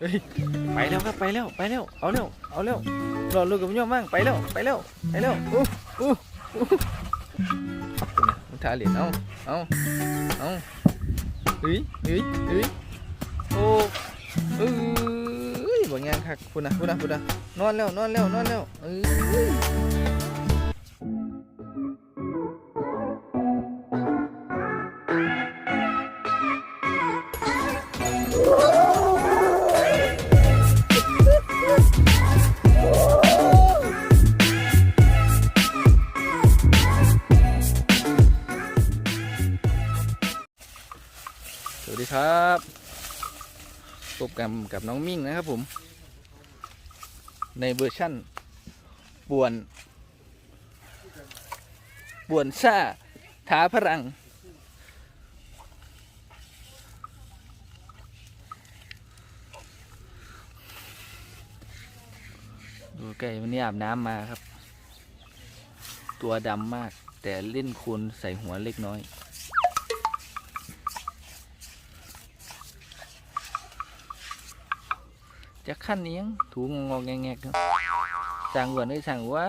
เฮ้ยไปแล้วครับไปแล้วไปแล้วเอาเร็วเอาเร็วรอลูกกับย่อมั่งไปแล้วไปแล้วไปแล้วอู้อู้อู้มึงทาเหรียญเอาเอาเอาเฮ้ยเฮ้ยเฮ้ยโอ้เอ้ยบ่งานคักพุ่นะพุ่นะพุ่นนะนอนแล้วนอนแล้วนอนแล้วเอ้ย พบกันกับน้องมิ่งนะครับผม ในเวอร์ชั่นป่วนป่วนซ่าท้าพลัง ดูไก่วันนี้อาบน้ำมาครับ ตัวดำมากแต่เล่นคลนใส่หัวเล็กน้อย จะขั้นเอียงถูงงงแงกๆครับสั่งก่อนได้สั่งว่า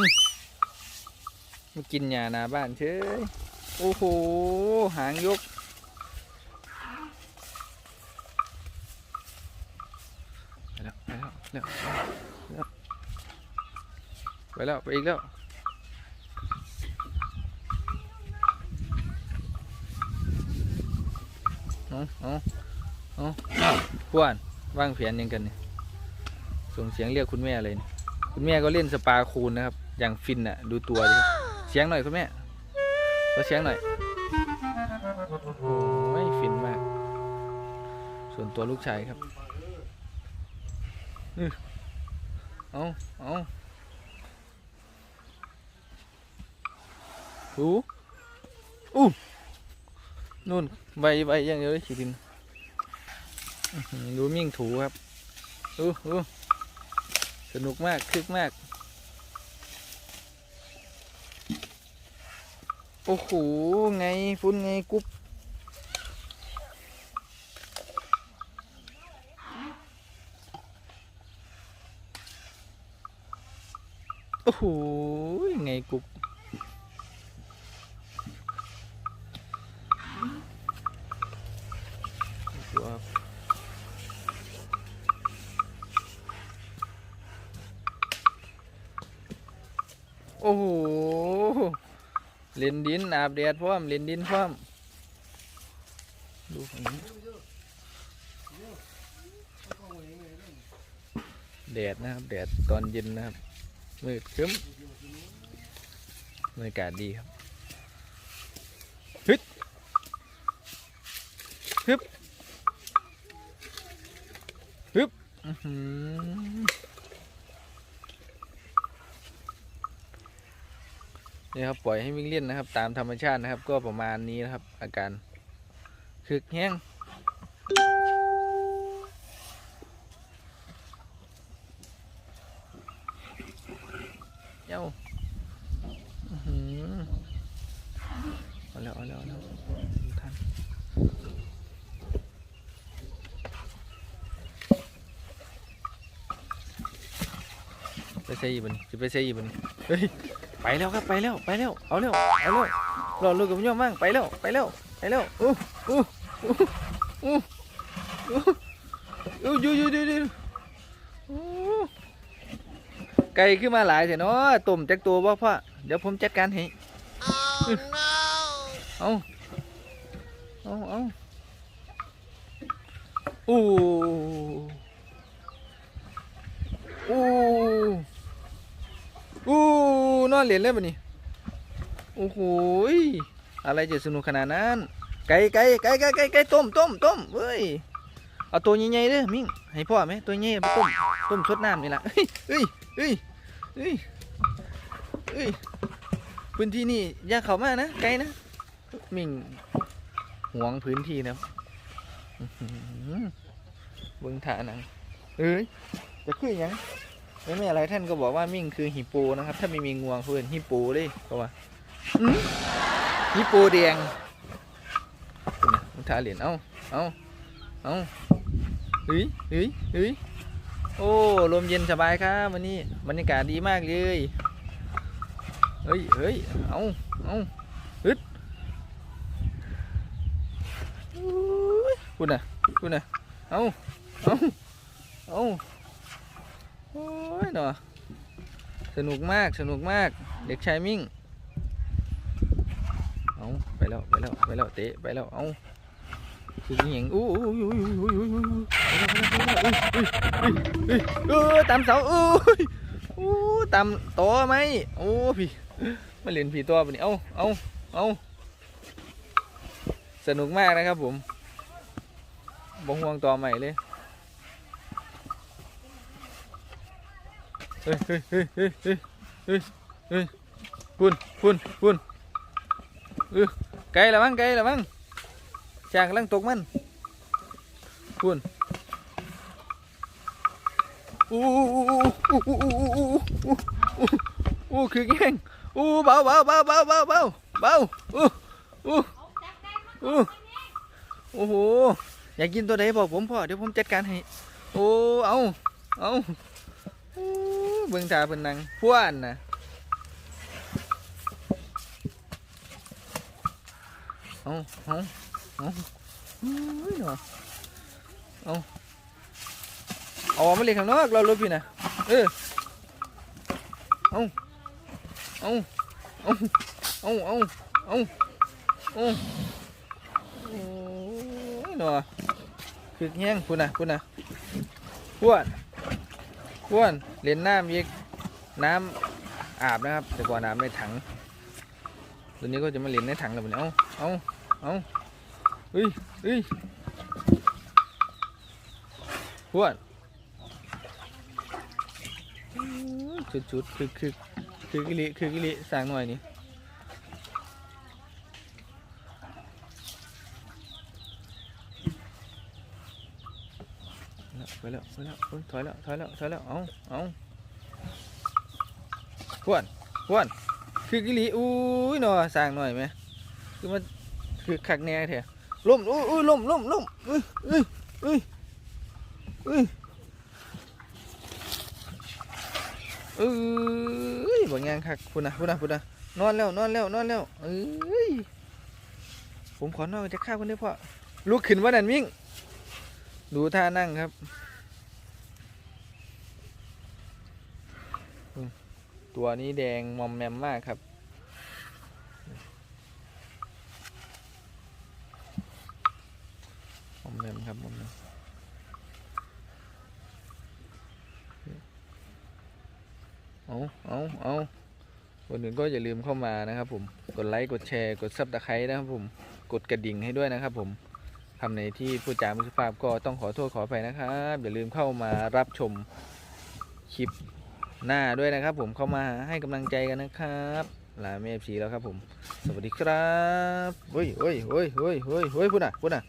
มมากินยานาบ้านเชยโอ้โห หางยกไปแล้วไปแล้วไปแล้ว แล้ว ไปอีกแล้ว เอาเอาเอาพวนว่างแผนยังกันเนี่ยส่งเสียงเรียกคุณแม่เลยเนี่ยคุณแม่ก็เล่นสปาคูนนะครับ อย่างฟินอะดูตัวดิครับเสียงหน่อยคุณแม่ขอเสียงหน่อยโอ้ยฟินมาก ส่วนตัวลูกชายครับ เอาเอา หูอู้นู่นใบใบย่างเยวเลยขีดินดูมิ่งถูครับอู้อู้สนุกมากคึกมาก โอ้โห ไงฟุ้นไงกุ๊บโอ้โห ไงกุ๊บ โอ้โหเลนดินอาบแดดพร้อมเลนดินพร้อมดูฝั่งนี้แดดนะครับแดดตอนเย็นนะครับมืดครึ้มบรรยากาศดีครับฮึดฮึบฮึบอื้อหือ นี่ครับปล่อยให้วิ่งเล่นนะครับ ตามธรรมชาตินะครับ ก็ประมาณนี้นะครับ อาการคึกแห้งเย้าหือเอาแล้วเอาแล้วเอาแล้วท่านไปใส่อีกบันจะไปใส่อีกบันเฮ้ย ไปแล้วครับไปแล้วไปแล้วเอาเร็วเอาเร็วรอลูกกับย่อมั่งไปแล้วไปแล้วไปแล้วอู้อู้อู้อู้อู้อู้อยู่อยู่อยู่อยู่อู้ไก่ขึ้นมาหลายเถอะเนาะตุ่มจักตัวบ่พ่อเดี๋ยวผมจัดการให้เอาเอาเอาอู้อู้ อู้นอนเหรียญเลยปะนี่โอ้โหอะไรจะสนุกขนาดนั้น ไก่ไก่ไก่ไก่ไก่ไก่ต้มต้มต้มเว้ยเอาตัวใหญ่ๆเด้อมิ่งให้พ่อไหมตัวใหญ่ไปต้มต้มสดน้ำนี่แหละเฮ้ยเฮ้ยเฮ้ยเฮ้ยเฮ้ยพื้นที่นี่ย่าเขามากนะไกลนะมิ่งหวงพื้นที่นะเบิ่งท่านังเอ้ยจะคือหยัง ไม่ไม่อะไรท่านก็บอกว่ามิ่งคือฮิปโปนะครับ ถ้าไม่มีงวงเพื่อนฮิปโปเลยก็ว่าอืมฮิปโปแดงคุณนะมุทาเหรียญเอ้าเอ้าเอ้าเฮ้ยเฮ้ยเฮ้ยโอ้ลมเย็นสบายครับวันนี้บรรยากาศดีมากเลยเฮ้ยเฮ้ยเอ้าเอ้าฮึดคุณน่ะคุณน่ะเอ้าเอ้าเอ้า โอ้ยเนาะสนุกมากสนุกมาก เด็กชายมิ่ง เอาไปแล้ว ไปแล้ว ไปแล้ว เตะ ไปแล้ว เอาคืออหย่างอู้อู้อู้อู้อู้อู้อู้เออตามเสาเอ้อู้ตามต่อไหมโอ้พี่มาเล่นผีตัวปนี่เอาเอาเอาสนุกมากนะครับผมบ่งห่วงต่อใหม่เลย เฮ้ยเฮ้ยเฮ้ยเฮ้ยเฮ้ยเฮ้ยเฮ้ยพุ่นพุ่นพุ่นเออไกลแล้วมั้งไกลแล้วมั้งจางกำลังตกมันพุ่นอู้อู้อู้อู้อู้อู้อู้อู้อู้คือแง่งอู้เบาเบาเบาเบาเบาเบาเบาอู้อู้อู้โอ้โหอยากกินตัวไหนบอกผมพ่อเดี๋ยวผมจัดการให้โอ้เอาเอาอู้ เบิ่งตาเป็นนังพวนนะเอาเอาเอาอุ้ยเนาะเอาเอาออกมาเล่นข้างนอกเราลบพี่นะเออเอาเอาเอาเอาเอาเอาเอาโอ้ยเนาะคือแห้งพุ่นะพุ่นะพวน อ้วนเล่นน้ำอีกน้ำอาบนะครับ แต่ก่อนอาบในถังตัวนี้ก็จะมาเล่นในถังแล้วเนี่ยเอาเอาเอาเฮ้ยเฮ้ยอ้วนจุดจุดคือคือคือกิลิคือกิลิสร้างหน่อยนี่ ไปแล้วไปแล้วไปแล้วถอยแล้วถอยแล้วถอยแล้ว เอาเอาพวนพวนคือกิลิอุ้ยหนอสร้างหน่อยไหมคือมันคือขักแน่แท้ล่มอุ้ยอุ้ยล่มล่มล่มอุ้ยอุ้ยอุ้ยอุ้ยเอ้ยบ่งานคักพุ่นนะพุ่นนะพุ่นนะนอนแล้วนอนแล้วนอนแล้วเอ้ยผมขอนอนจะฆ่าคนได้พอลุกขึ้นว่านั่นมิ่งดูท่านั่งครับ ตัวนี้แดงมอมแมมมากครับ มอมแมมครับมอมแมมเอาเอาเอาคนอื่นก็อย่าลืมเข้ามานะครับผม กดไลค์ กดแชร์ กดซับตะไคร้นะครับผม กดกระดิ่งให้ด้วยนะครับผมคำไหนที่พูดจาไม่สุภาพก็ต้องขอโทษขออภัยนะครับ อย่าลืมเข้ามารับชมคลิป หน้าด้วยนะครับผมเข้ามาให้กำลังใจกันนะครับลาเมฟซีแล้วครับผม สวัสดีครับเฮ้ยเฮ้ยเฮ้ยเฮ้ยเฮ้ยเฮ้ยพูดน่ะพูดน่ะ